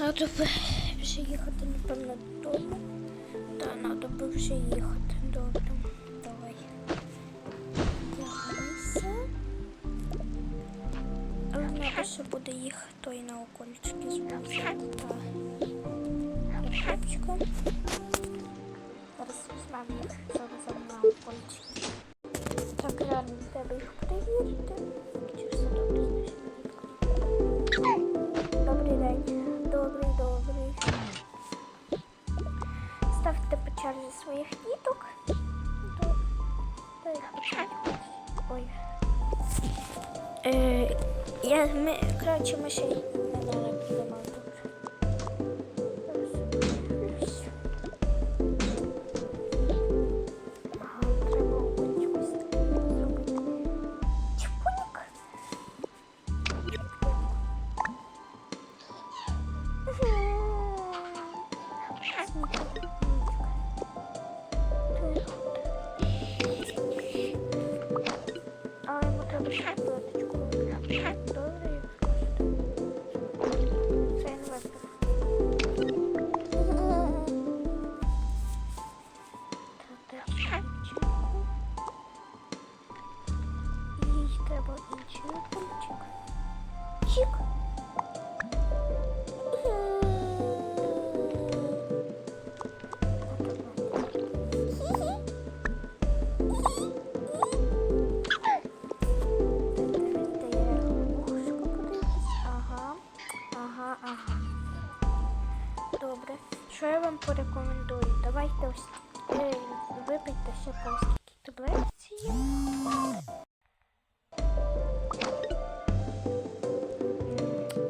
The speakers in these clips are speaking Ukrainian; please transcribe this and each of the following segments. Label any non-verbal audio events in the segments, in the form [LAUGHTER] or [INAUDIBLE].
Надо би вже їхати, напевно, додому. Та надо би вже їхати додому. Давай. Тягайся. Але надо ще буде їх той на окольчики звозити. Та. Хлопчика. Зараз візьмемо їх зараз на окольчики. Так, реально, треба їх перевірити. Е, я, ми, коротше, ми ще й Що я вам порекомендую? Давайте ось е, випийте ще по ось такій таблетці.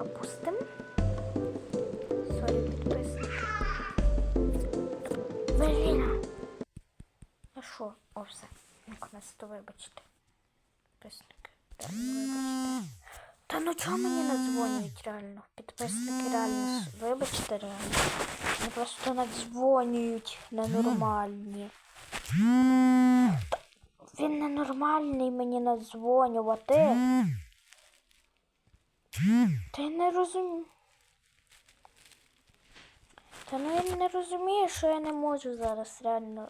Опустимо. Підписники. Блін. А що? О, все. Наконець-то вибачте. Підписники. Вибачте. Та ну чого мені надзвонюють реально? Підписники реально. Вибачте реально. Вони просто надзвонюють ненормальні. Та Він ненормальний мені надзвонювати. Ти не розумієш. Та ну я не розумію, що я не можу зараз реально.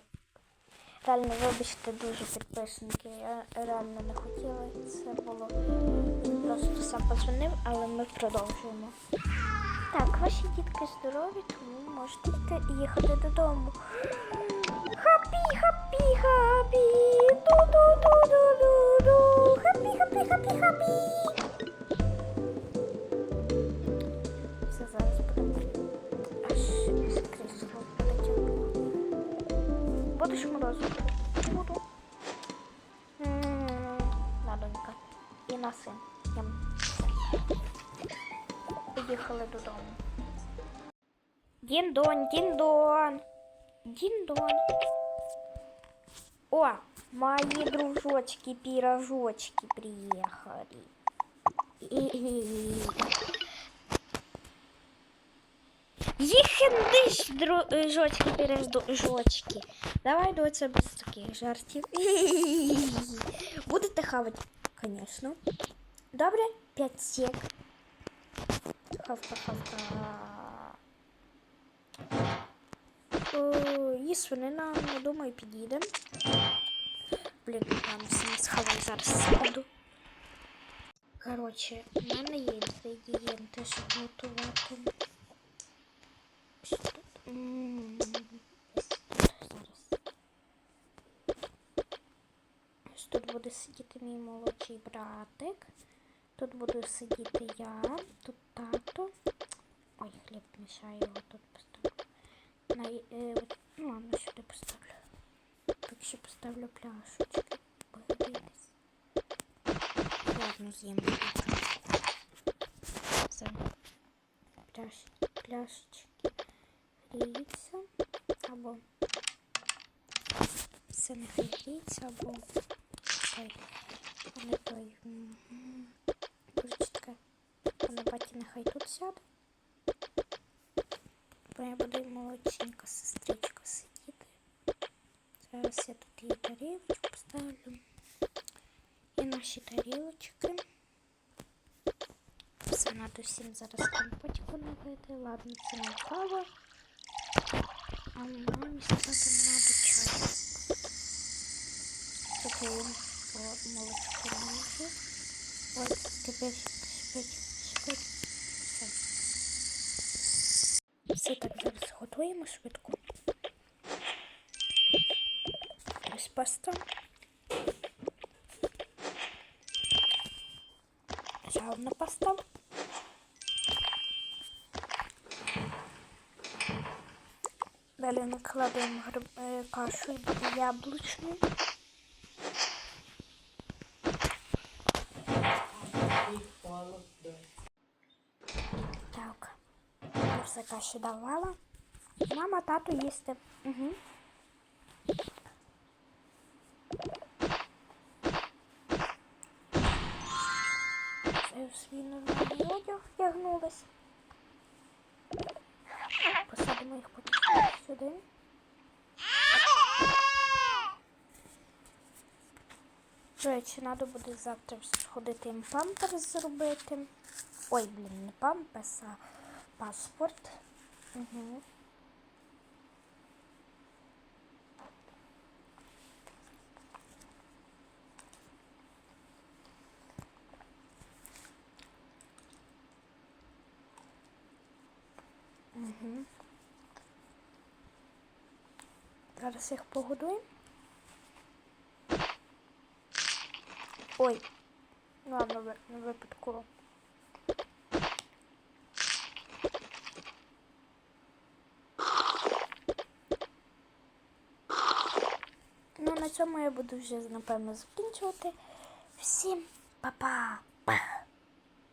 Реально, вибачте дуже підписники. Я реально не хотіла це було. Просто сам подзвонив, але ми продовжуємо. Так, ваші дітки здорові, тому можете йти їхати додому. Хапі, хапі, хапі. Ду-ду-ду-ду-ду-ду. Хапі, хапі, хапі, хапі. Все зараз будемо. Аж. Будеш морозиво? син. Ям. Поїхали додому. Дін-дон, дін-дон. Дін-дон. О, мои дружочки, пирожочки приехали. Їхендиш, дружочки, пирожочки. Давай, доця, без таких жартів. [LAUGHS] Будете хавати, звісно. Добре? П'ять сек. Хавка-хавка. О, І свинина, я думаю, підійде. Блін, там все схаваю зараз секунду. Коротше, в мене є інгредієнти, щоб готувати. Ось тут. М, ось тут Зараз. Ось тут буде сидіти мій молодший братик. Тут буду сидіти я, тут тато. Ой, хліб мішаю, його тут поставлю. На, е, ну ладно, сюди поставлю. Так ще поставлю пляшечки. Погодитись. Ладно, з'їм. Все. Пляш, пляшечки гріються. Або все не гріється, або ой, а не той. А нехай тут сяде. Бо я буду молодчинка сестричка сидіти. Зараз я тут її тарілочку поставлю. І наші тарілочки. Це надо всім зараз компотику набити. Ладно, це не кава. А мамі сказати надо чай. Такий о, молочко може. Ой, тепер шипить, шипить. Все. Все так зараз готуємо швидко. Ось паста. Ще паста. Далі накладаємо е, кашу яблучну. Все каші давала. Мама, тату їсти. Угу. Це в свій нормальний одяг вдягнулась. Посадимо їх поки сюди. До речі, треба буде завтра сходити їм памперс зробити. Ой, блін, не памперс, а паспорт. Угу. Угу. Зараз їх погодуємо. Ой, ну ладно, ви- не на цьому я буду вже, напевно, закінчувати. Всім па-па!